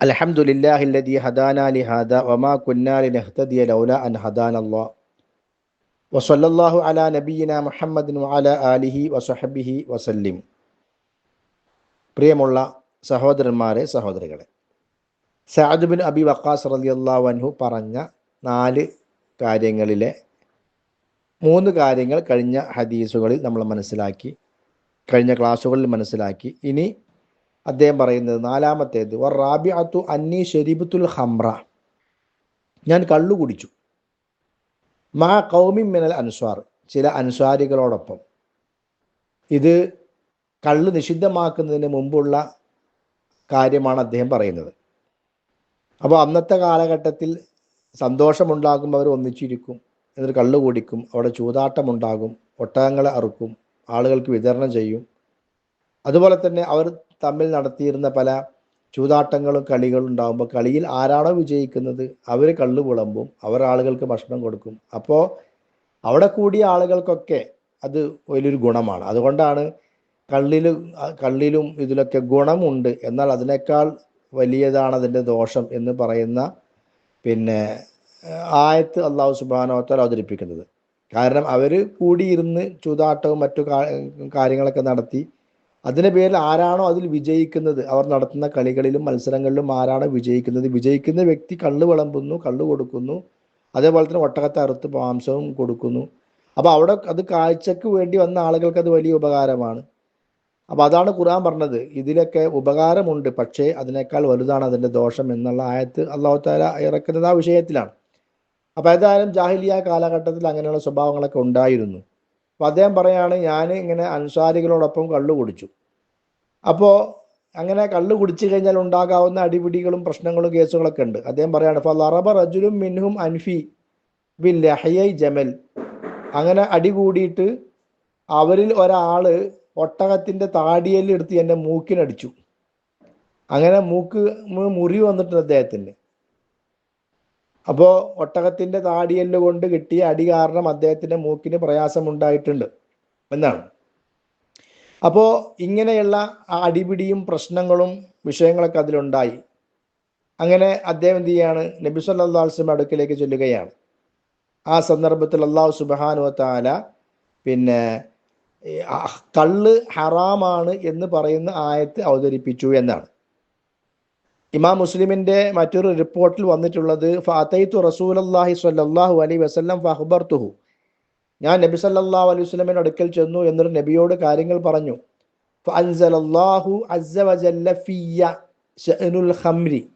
الحمد لله الذي هدانا لهذا وما كنا لنهتدي لولا أن هدانا الله وصلى الله على نبينا محمد وعلى وصحبه وسلم പ്രിയമുള്ള സഹോദരന്മാരെ സഹോദരികളെ സാദുബിൻ അബി വക്കാസ് റളിയല്ലാഹു അൻഹു പറഞ്ഞ നാല് കാര്യങ്ങളിലെ മൂന്ന് കാര്യങ്ങൾ കഴിഞ്ഞ ഹദീസുകളിൽ നമ്മൾ മനസ്സിലാക്കി കഴിഞ്ഞ ക്ലാസ്സുകളിൽ മനസ്സിലാക്കി. ഇനി അദ്ദേഹം പറയുന്നത് നാലാമത്തേത് വർ അന്നി ഷെരീബത്തുൽ ഹംറ ഞാൻ കള്ളു കുടിച്ചു. മാ കൗമി മിനൽ അൻസ്വാർ ചില അൻസ്വാരികളോടൊപ്പം. ഇത് കള്ള് നിഷിദ്ധമാക്കുന്നതിന് മുമ്പുള്ള കാര്യമാണ് അദ്ദേഹം പറയുന്നത്. അപ്പോൾ അന്നത്തെ കാലഘട്ടത്തിൽ സന്തോഷമുണ്ടാകുമ്പോൾ അവർ ഒന്നിച്ചിരിക്കും എന്നിട്ട് കള്ളു കുടിക്കും അവിടെ ചൂതാട്ടമുണ്ടാകും ഒട്ടകങ്ങളെ അറുക്കും ആളുകൾക്ക് വിതരണം ചെയ്യും. അതുപോലെ തന്നെ അവർ തമ്മിൽ നടത്തിയിരുന്ന പല ചൂതാട്ടങ്ങളും കളികളും ഉണ്ടാകുമ്പോൾ കളിയിൽ ആരാണോ വിജയിക്കുന്നത് അവർ കള്ളു വിളമ്പും അവർ ആളുകൾക്ക് ഭക്ഷണം കൊടുക്കും. അപ്പോൾ അവിടെ കൂടിയ ആളുകൾക്കൊക്കെ അത് വലിയൊരു ഗുണമാണ്. അതുകൊണ്ടാണ് കള്ളിൽ കള്ളിലും ഇതിലൊക്കെ ഗുണമുണ്ട്. എന്നാൽ അതിനേക്കാൾ വലിയതാണ് അതിന്റെ ദോഷം എന്ന് പറയുന്ന പിന്നെ ആയത്ത് അള്ളാഹു സുബാനോത്താൽ അവതരിപ്പിക്കുന്നത്. കാരണം അവർ കൂടിയിരുന്ന് ചൂതാട്ടവും മറ്റു കാര്യങ്ങളൊക്കെ നടത്തി അതിന്റെ പേരിൽ ആരാണോ അതിൽ വിജയിക്കുന്നത്? അവർ നടത്തുന്ന കളികളിലും മത്സരങ്ങളിലും ആരാണോ വിജയിക്കുന്നത്? വിജയിക്കുന്ന വ്യക്തി കള്ള് വിളമ്പുന്നു കള്ള് കൊടുക്കുന്നു. അതേപോലെ തന്നെ ഒട്ടകത്തെ അറുത്ത് മാംസവും കൊടുക്കുന്നു. അപ്പോൾ അവിടെ അത് കാഴ്ചക്ക് വേണ്ടി വന്ന ആളുകൾക്ക് അത് വലിയ ഉപകാരമാണ്. അപ്പോൾ അതാണ് ഖുർആൻ പറഞ്ഞത്. ഇതിലൊക്കെ ഉപകാരമുണ്ട് പക്ഷേ അതിനേക്കാൾ വലുതാണ് അതിന്റെ ദോഷം എന്നുള്ള ആയത്ത് അള്ളാഹു താല ഇറക്കുന്നത് ആ വിഷയത്തിലാണ്. അപ്പോൾ ഏതായാലും ജാഹിലിയ കാലഘട്ടത്തിൽ അങ്ങനെയുള്ള സ്വഭാവങ്ങളൊക്കെ ഉണ്ടായിരുന്നു. അപ്പോൾ അദ്ദേഹം പറയാണ് ഞാൻ ഇങ്ങനെ അൻസാരികളോടൊപ്പം കള്ളു കുടിച്ചു. അപ്പോൾ അങ്ങനെ കള്ള് കുടിച്ചു കഴിഞ്ഞാൽ ഉണ്ടാകാവുന്ന അടിപിടികളും പ്രശ്നങ്ങളും കേസുകളൊക്കെ ഉണ്ട്. അദ്ദേഹം പറയാണ് ഫൽ അറബ റജുലും മിൻഹും അൻഫി ബിൻ ലഹയൈ ജമൽ. അങ്ങനെ അടി കൂടിയിട്ട് അവരിൽ ഒരാൾ ഒട്ടകത്തിന്റെ താടിയെല്ലെടുത്ത് എന്റെ മൂക്കിനടിച്ചു. അങ്ങനെ മൂക്ക് മുറി വന്നിട്ടുണ്ട് അദ്ദേഹത്തിന്. അപ്പോൾ ഒട്ടകത്തിന്റെ താടിയെല്ല് കൊണ്ട് കിട്ടിയ അടി കാരണം അദ്ദേഹത്തിന്റെ മൂക്കിന് പ്രയാസമുണ്ടായിട്ടുണ്ട് എന്നാണ്. അപ്പോ ഇങ്ങനെയുള്ള അടിപിടിയും പ്രശ്നങ്ങളും വിഷയങ്ങളൊക്കെ അതിലുണ്ടായി. അങ്ങനെ അദ്ദേഹം എന്ത് ചെയ്യാണ്? നബി സല്ലാ വസ്ലം അടുക്കിലേക്ക് ചൊല്ലുകയാണ്. ആ സന്ദർഭത്തിൽ അള്ളാഹു സുബാനു താല പിന്നെ കള്ള് ഹറാമാണ് എന്ന് പറയുന്ന ആയത്ത് അവതരിപ്പിച്ചു എന്നാണ്. ഇമാം മുസ്ലിമിന്റെ മറ്റൊരു റിപ്പോർട്ടിൽ വന്നിട്ടുള്ളത് ഫാത്തൈത്തു റസൂൽ അള്ളാഹി സ്വല്ലാഹു അലൈ വസ്ലം ഫഹ്ബർത്തുഹു ഞാൻ നബി സല്ലാഹു അലൈഹി വസ്ലമിന്റെ അടുക്കൽ ചെന്നു എന്നൊരു നബിയോട് കാര്യങ്ങൾ പറഞ്ഞു. ഖംരി.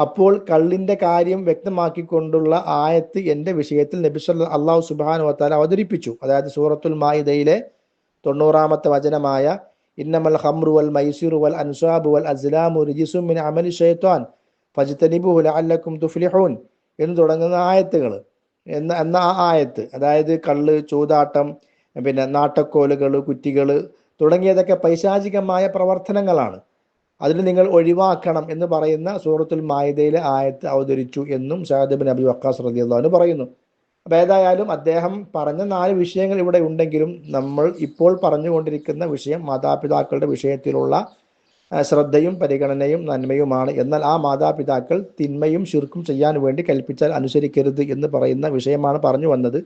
അപ്പോൾ കള്ളിന്റെ കാര്യം വ്യക്തമാക്കിക്കൊണ്ടുള്ള ആയത്ത് എന്റെ വിഷയത്തിൽ നബി സല്ല അള്ളാഹു സുബാനു വത്താല അവതരിപ്പിച്ചു. അതായത് സൂറത്തുൽ മായിദയിലെ തൊണ്ണൂറാമത്തെ വചനമായ ഇന്നമൽ ഹംറു വൽ മൈസൂർ വൽ അൻസാബ് വൽ അസ്ലാമു റിജിസും മിൻ അമലി ഷൈത്വാൻ ഫജ്തനിബുഹു ലഅല്ലക്കും തുഫ്ലിഹൂൻ എന്ന് തുടങ്ങുന്ന ആയത്തുകൾ എന്ന എന്ന ആ ആയത്ത് അതായത് കള്ള് ചൂതാട്ടം പിന്നെ നാട്ടക്കോലുകൾ കുറ്റികൾ തുടങ്ങിയതൊക്കെ പൈശാചികമായ പ്രവർത്തനങ്ങളാണ്. അതിൽ നിങ്ങൾ ഒഴിവാക്കണം എന്ന് പറയുന്ന സൂറത്തുൽ മായിദയിലെ ആയത്ത് അവതരിച്ചു എന്നും ഷാദ് ബിൻ അബി വക്കാസ് റദിയുള്ളവന് പറയുന്നു. അപ്പം ഏതായാലും അദ്ദേഹം പറഞ്ഞ നാല് വിഷയങ്ങൾ ഇവിടെ ഉണ്ടെങ്കിലും നമ്മൾ ഇപ്പോൾ പറഞ്ഞുകൊണ്ടിരിക്കുന്ന വിഷയം മാതാപിതാക്കളുടെ വിഷയത്തിലുള്ള ശ്രദ്ധയും പരിഗണനയും നന്മയുമാണ്. എന്നാൽ ആ മാതാപിതാക്കൾ തിന്മയും ശിർക്കും ചെയ്യാൻ വേണ്ടി കൽപ്പിച്ചാൽ അനുസരിക്കരുത് എന്ന് പറയുന്ന വിഷയമാണ് പറഞ്ഞു വന്നത്.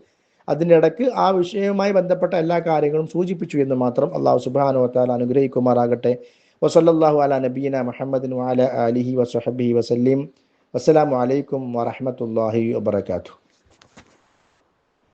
അതിന്റെ ഇടയ്ക്ക് ആ വിഷയവുമായി ബന്ധപ്പെട്ട എല്ലാ കാര്യങ്ങളും സൂചിപ്പിച്ചു എന്ന് മാത്രം അള്ളാഹു സുബാനു വത്താൽ അനുഗ്രഹിക്കുമാറാകട്ടെ. വസല്ലാഹു അല നബീന മുഹമ്മദിൻ വാല അലിഹി വസഹബി വസല്ലീം വസ്സലാമലൈക്കും വാത്തു വബർക്കാത്തു